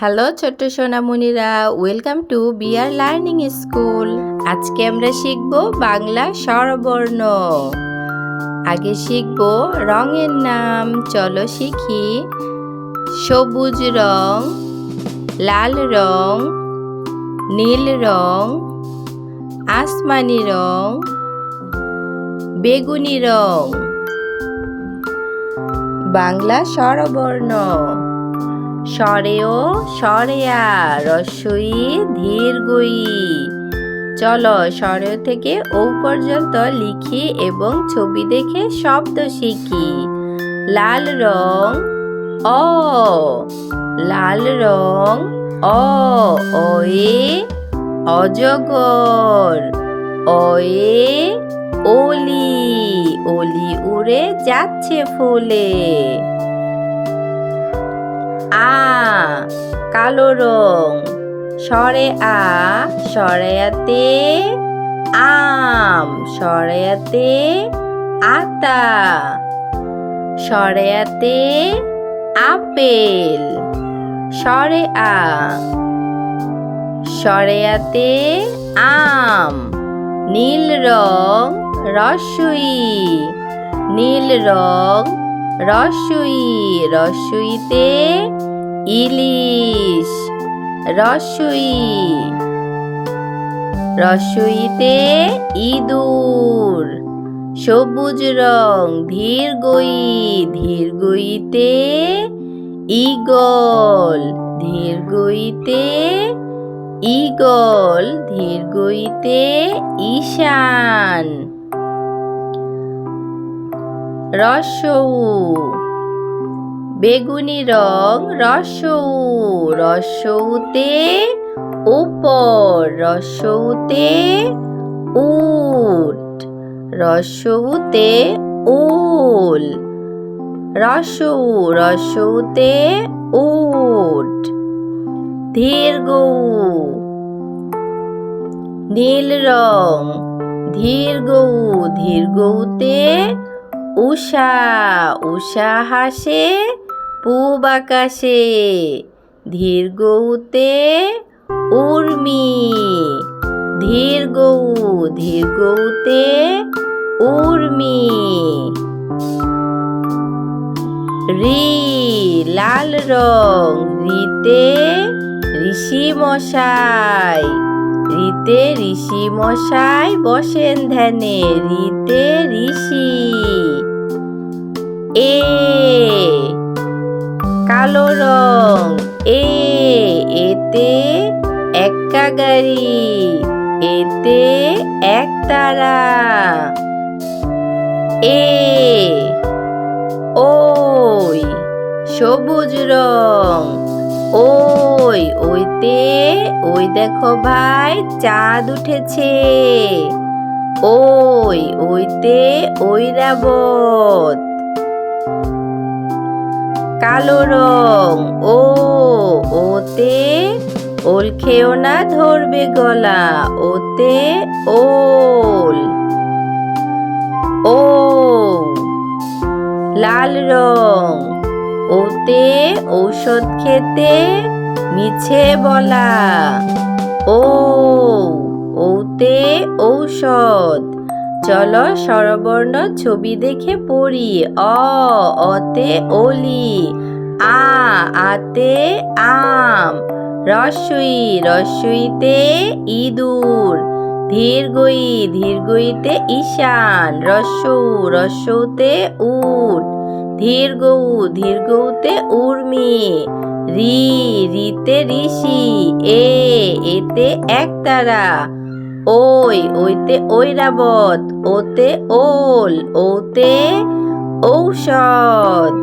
Hello ছোট্ট সোনামণিরা। Welcome to B R school আজকে আমরা শিখব বাংলা স্বরবর্ণ। আগে শিখব রঙের নাম। চলো শিখি। সবুজ রং, লাল রং, নীল রং, আসমানি রং, বেগুনি রং। বাংলা স্বরবর্ণ। স্বরেও স্বরেয়া রস্বই ধীরগই। চলো স্বরেও থেকে ও পর্যন্ত লিখি এবং ছবি দেখে শব্দ শিখি। লাল রং, অ। লাল রং, অ। অয়ে অজগর। অয়ে ওলি। ওলি উড়ে যাচ্ছে ফুলে। কালো রং। সরে আ সরেয়াতে আম সরেয়াতে আতা সরেয়াতে আপেল সরে আ সরেয়াতে আম, নীল রং রসুই, নীল রং রসুই, রসুইতে ইলিশ। রসুই। রসুইতে ইঁদুর। সবুজ রং ধীর গই ধীর গইতে ইগল ধীর গইতে ইগল ধীর গইতে ঈশান। রসৌ। বেগুনি রং রসৌ, রসৌতে উপর, রসৌতে উট, রসৌতে উল, রসৌ, রসৌতে উট দীর্ঘ নীল রং দীর্ঘ দীর্ঘতে উষা উষা হাসে পূব আকাশে ধীরগৌতে উর্মি ধীরগৌ ধীরগৌতে উর্মি। রি, লাল রং, রিতে ঋষি মশাই, রিতে ঋষি মশাই বসেন ধ্যানে, রিতে ঋষি। এ কালো রং। এ, এতে এক্কা গাড়ি, এতে এক তারা। এ, ওই সবুজ রং। ওই, ওইতে, ওই দেখো ভাই, চাঁদ উঠেছে। ওই, ওইতে ঐরাবত কালো রং। ও, ওতে ওল খেও না ধরবে গলা। ওতে ওল। ও, লাল রং। ওতে ঔষধ খেতে মিছে বলা। ও, ওতে ঔষধ। চলো স্বরবর্ণ ছবি দেখে পড়ি। অ, অতে অলি, আ, আতে আম রসুই রসুইতে ইঁদুর ধীরগই ধীরগইতে ঈশান, রস্যৌ, রস্যৌতে উট, ধীরগৌ, ধীরগৌতে উর্মি, রি, রিতে ঋষি, এ, এতে একতারা ওই ওইতে ঐরাবত ওতে ওল ওতে ঔষধ।